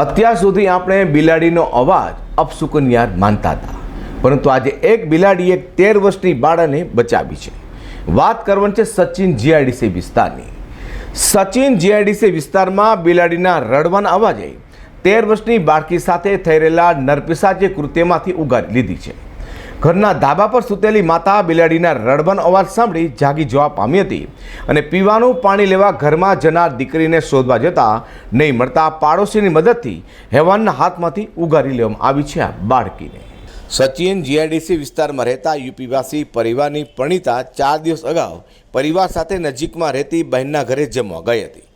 અત્યાર સુધી આપણે બિલાડીનો અવાજ અપશુકનિયાર માનતા હતા. પરંતુ આજે એક બિલાડીએ તેર વર્ષની બાળાને બચાવી છે. વાત કરવાની છે સચિન જીઆઈડીસી વિસ્તારની. સચિન જીઆઈડીસી વિસ્તારમાં બિલાડીના રડવાના અવાજે તેર વર્ષની બાળકી સાથે થઈ રહેલા નરપિસાચે કૃત્યમાંથી ઉગારી લીધી છે. ઘરના ધાબા પર સૂતેલી માતા બિલાડીના રડબન અવાજ સાંભળી જાગી જવા પામી હતી અને પીવાનું પાણી લેવા ઘરમાં જનાર દીકરીને શોધવા જતા નહીં મળતા પાડોશીની મદદથી હેવાનના હાથમાંથી ઉગારી લેવામાં આવી છે આ બાળકીને. સચિન જીઆઈડીસી વિસ્તારમાં રહેતા યુપીવાસી પરિવારની પ્રણીતા ચાર દિવસ અગાઉ પરિવાર સાથે નજીકમાં રહેતી બહેનના ઘરે જમવા ગઈ હતી.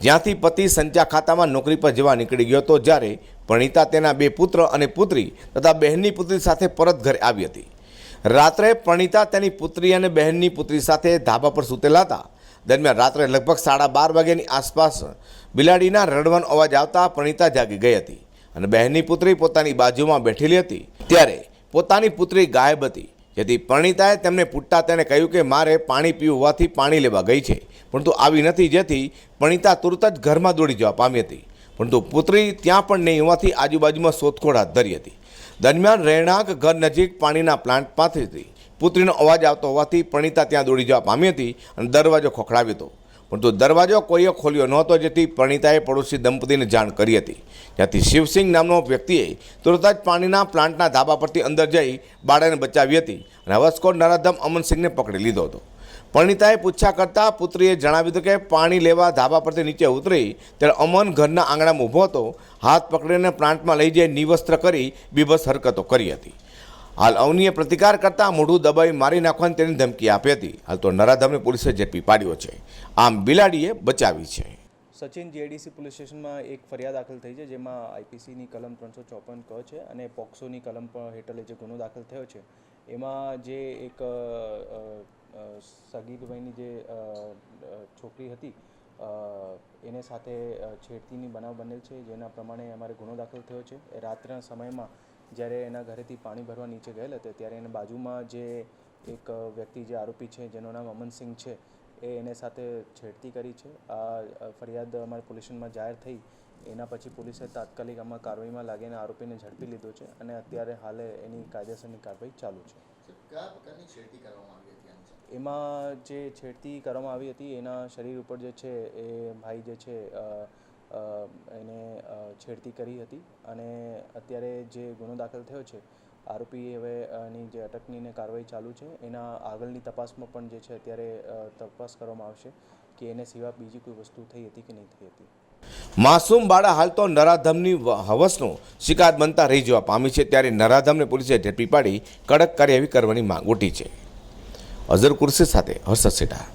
જ્યાંથી પતિ સંચા ખાતામાં નોકરી પર જવા નીકળી ગયો હતો, જ્યારે પ્રણીતા તેના બે પુત્ર અને પુત્રી તથા બહેનની પુત્રી સાથે પરત ઘરે આવી હતી. રાત્રે પ્રણીતા તેની પુત્રી અને બહેનની પુત્રી સાથે ધાબા પર સૂતેલા હતા. દરમિયાન રાત્રે લગભગ સાડા બાર વાગ્યાની આસપાસ બિલાડીના રડવાનો અવાજ આવતા પ્રણીતા જાગી ગઈ હતી અને બહેનની પુત્રી પોતાની બાજુમાં બેઠેલી હતી. ત્યારે પોતાની પુત્રી ગાયબ હતી. જેથી પરણિતાએ તેમને પૂછતા તેને કહ્યું કે મારે પાણી પીવું હોવાથી પાણી લેવા ગઈ છે, પરંતુ આવી નથી. જેથી પરણિતા તુરત જ ઘરમાં દોડી જવા પામી હતી. પરંતુ પુત્રી ત્યાં પણ નહીં હોવાથી આજુબાજુમાં શોધખોળ હાથ ધરી હતી. દરમિયાન રહેણાંક ઘર નજીક પાણીના પ્લાન્ટ પાસેથી પુત્રીનો અવાજ આવતો હોવાથી પ્રણીતા ત્યાં દોડી જવા પામી હતી અને દરવાજો ખોખડાવ્યો હતો. પરંતુ દરવાજો કોઈએ ખોલ્યો નહોતો જેથી પ્રણીતાએ પડોશી દંપતીને જાણ કરી હતી. જ્યાંથી શિવસિંહ નામનો વ્યક્તિએ તુરત જ પાણીના પ્લાન્ટના ધાબા પરથી અંદર જઈ બાળાને બચાવી હતી અને હવસ્કોર નરાધમ અમનસિંહને પકડી લીધો હતો. પરણિતાએ પૂછા કરતાં પુત્રીએ જણાવ્યું હતું કે પાણી લેવા ધાબા પરથી નીચે ઉતરી ત્યારે અમન ઘરના આંગણામાં ઊભો હતો, હાથ પકડીને પ્લાન્ટમાં લઈ જઈ નિવસ્ત્ર કરી બીભસ હરકતો કરી હતી. હાલ અવનીએ પ્રતિકાર કરતા મોઢું દબાવી મારી નાખવાની તેની ધમકી આપી હતી. હાલ તો નરાધમને પોલીસે ઝડપી પાડ્યો છે. આમ બિલાડીએ બચાવી છે. સચિન જેડીસી પોલીસ સ્ટેશનમાં એક ફરિયાદ દાખલ થઈ છે, જેમાં આઈપીસીની કલમ ત્રણસો ચોપન ક છે અને પોક્સોની કલમ પણ હેઠળ જે ગુનો દાખલ થયો છે, એમાં જે એક સગીરભાઈની જે છોકરી હતી એને સાથે છેડતીની બનાવ બનેલ છે, જેના પ્રમાણે અમારે ગુનો દાખલ થયો છે. એ રાત્રના સમયમાં જ્યારે એના ઘરેથી પાણી ભરવા નીચે ગયેલ હતો, ત્યારે એને બાજુમાં જે એક વ્યક્તિ જે આરોપી છે, જેનું નામ અમનસિંહ છે એ એને સાથે છેડતી કરી છે. આ ફરિયાદ અમારે પોલીસમાં જાહેર થઈ. એના પછી પોલીસે તાત્કાલિક આમાં કાર્યવાહીમાં લાગીને આરોપીને ઝડપી લીધો છે અને અત્યારે હાલે એની કાયદેસરની કાર્યવાહી ચાલુ છે? એમાં જે છેડતી કરવામાં આવી હતી એના શરીર ઉપર જે છે એ ભાઈ જે છે એને છેડતી કરી હતી અને અત્યારે જે ગુનો દાખલ થયો છે આરોપી હવે એની જે અટકની ને કાર્યવાહી ચાલુ છે, એના આગળની તપાસમાં પણ જે છે અત્યારે તપાસ કરવામાં આવશે કે એને સિવાય બીજી કોઈ વસ્તુ થઈ હતી કે નહીં થઈ હતી. માસૂમ બાળા હાલ તો નરાધમની હવસનો શિકાર બનતા રહી જવા પામી છે, ત્યારે નરાધમને પોલીસે ઝડપી પાડી કડક કાર્યવાહી કરવાની માંગ ઉઠી છે. અઝર કુર્સી સાથે હર્ષદ સેઠા.